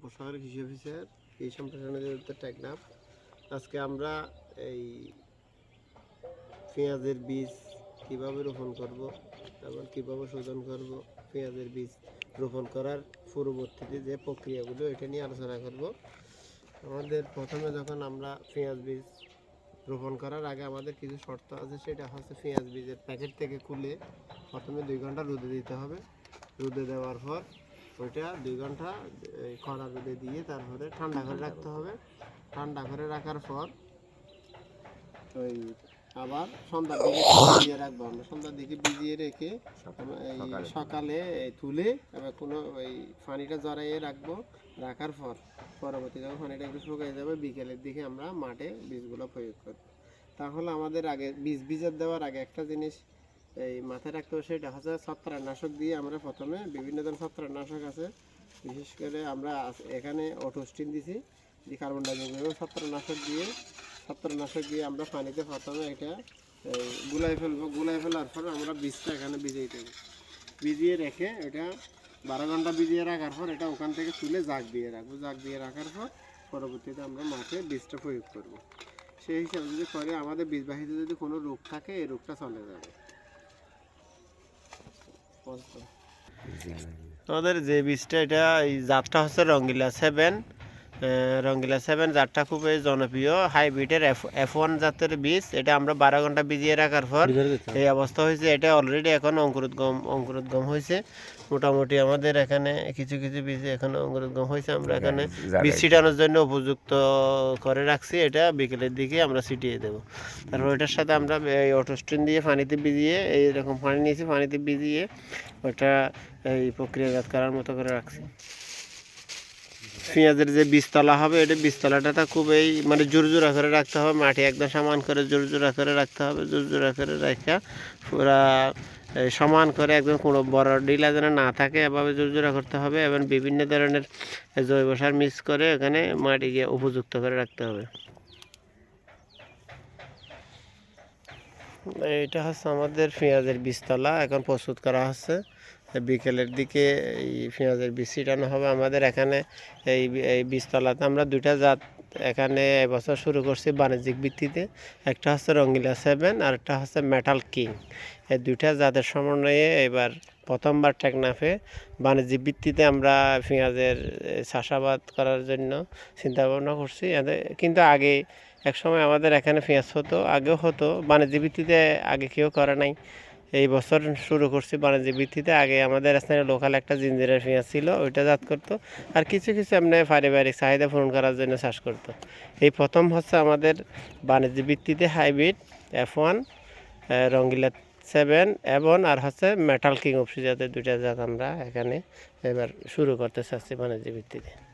উপসাগর কৃষি অফিসের এই সম্প্রসারণ অধিদপ্তর টেকনাফ। আজকে আমরা এই পেঁয়াজের বীজ কীভাবে রোপণ করব এবং কীভাবে শোধন করব, পেঁয়াজের বীজ রোপণ করার পূর্ববর্তীতে যে প্রক্রিয়াগুলো, এটা নিয়ে আলোচনা করব। আমাদের প্রথমে যখন আমরা পেঁয়াজ বীজ রোপণ করার আগে আমাদের কিছু শর্ত আছে, সেটা হচ্ছে পেঁয়াজ বীজের প্যাকেট থেকে খুলে প্রথমে দুই ঘণ্টা রোদে দিতে হবে। রোদে দেওয়ার পর ওইটা দুই ঘণ্টা খরা রোদে দিয়ে তারপরে ঠান্ডা করে রাখতে হবে। ঠান্ডা করে রাখার পর ওই আবার সন্ধ্যার দিকে ভিজিয়ে রাখব আমরা। সন্ধ্যার দিকে ভিজিয়ে রেখে এই সকালে। তুলে এবার কোনো ওই পানিটা জড়াইয়ে রাখব। রাখার পর পরবর্তী যখন পানিটা একটু শুকিয়ে যাবে। বিকেলের দিকে আমরা মাঠে বীজগুলো প্রয়োগ করব। তাহলে আমাদের আগে বীজ বীজের দেওয়ার আগে একটা জিনিস এই মাথায় রাখতে হবে সেটা হচ্ছে ছত্রাকনাশক দিয়ে আমরা প্রথমে বিভিন্ন ধরনের ছত্রাকনাশক আছে। বিশেষ করে আমরা এখানে অটোস্টিন দিছি, যে কার্বন ডাইঅক্সাইড ছত্রাকনাশক দিয়ে ছত্রাকনাশক দিয়ে আমরা পানিতে প্রথমে এটা গুলাই ফেলব, গুলাই ফেলার পর আমরা বীজটা এখানে ভিজিয়ে দেবো। ভিজিয়ে রেখে এটা বারো ঘণ্টা ভিজিয়ে রাখার পর এটা ওখান থেকে তুলে জাগ দিয়ে রাখব। জাগ দিয়ে রাখার পর পরবর্তীতে আমরা মাঠে বীজটা প্রয়োগ করব। সেই হিসাবে যদি করে আমাদের বীজবাহিতে যদি কোনো রোগ থাকে, এই রোগটা চলে যাবে। আমাদের যে বীজটা এটা এই জাতটা হচ্ছে রঙ্গিলা সেভেন রঙ্গিলা সেভেন জাতটা খুবই জনপ্রিয়। হাইব্রিডের এফ ওয়ান জাতের বীজ এটা আমরা বারো ঘণ্টা ভিজিয়ে রাখার পর এই অবস্থা হয়েছে। এটা অলরেডি এখন অঙ্কুরোদ্গম অঙ্কুরোদ্গম হয়েছে। মোটামুটি আমাদের এখানে কিছু কিছু বীজ এখন অঙ্কুরোদ্গম হয়েছে। আমরা এখানে বীজ ছিটানোর জন্য উপযুক্ত করে রাখছি। এটা বিকেলের দিকে আমরা ছিটিয়ে দেবো। তারপর এটার সাথে আমরা এই অটোস্টিন দিয়ে পানিতে ভিজিয়ে এইরকম পানি নিয়েছি পানিতে ভিজিয়ে ওটা এই প্রক্রিয়াজাত করার মতো করে রাখছি। পেঁয়াজের যে বীজতলা হবে, এটা বীজতলাটা খুবই মানে জোরজোড়া করে রাখতে হবে। মাটি একদম সমান করে জোরজোড়া করে রাখতে হবে জোরজোড়া করে রাখা পুরা সমান করে একদম কোনো বড় ডিলা যেন না থাকে, এভাবে জোরজোড়া করতে হবে। এবং বিভিন্ন ধরনের জৈব সার মিক্স করে এখানে মাটিকে উপযুক্ত করে রাখতে হবে। এটা হচ্ছে আমাদের পেঁয়াজের বীজতলা, এখন প্রস্তুত করা হচ্ছে। বিকেলের দিকে এই পেঁয়াজের বীজ ছিটানো হবে। আমাদের এখানে এই এই বীজতলাতে আমরা দুইটা জাত এখানে এবছর শুরু করছি বাণিজ্যিক ভিত্তিতে। একটা হচ্ছে রঙ্গিলা সেভেন আর একটা হচ্ছে মেটাল কিং। এই দুইটা জাতের সমন্বয়ে এবার প্রথমবার টেকনাফে বাণিজ্যিক ভিত্তিতে আমরা পেঁয়াজের চাষাবাদ করার জন্য চিন্তা ভাবনা করছি কিন্তু আগে এক সময় আমাদের এখানে পেঁয়াজ হতো, আগেও হতো। বাণিজ্যিক ভিত্তিতে আগে কেউ করে নাই। এই বছর শুরু করছি বাণিজ্যিক ভিত্তিতে। আগে আমাদের স্থানীয় লোকাল একটা জিঞ্জিরের পেঁয়াজ ছিল, ওইটা জাত করতো। আর কিছু কিছু এমনি পারিবারিক চাহিদা পূরণ করার জন্য চাষ করতো। এই প্রথম হচ্ছে আমাদের বাণিজ্যিক ভিত্তিতে hybrid F one Rangila seven এবং আর হচ্ছে মেটাল কিং অফিস জাতের দুইটা জাত আমরা এখানে এবার শুরু করতে চাচ্ছি বাণিজ্যিক ভিত্তিতে।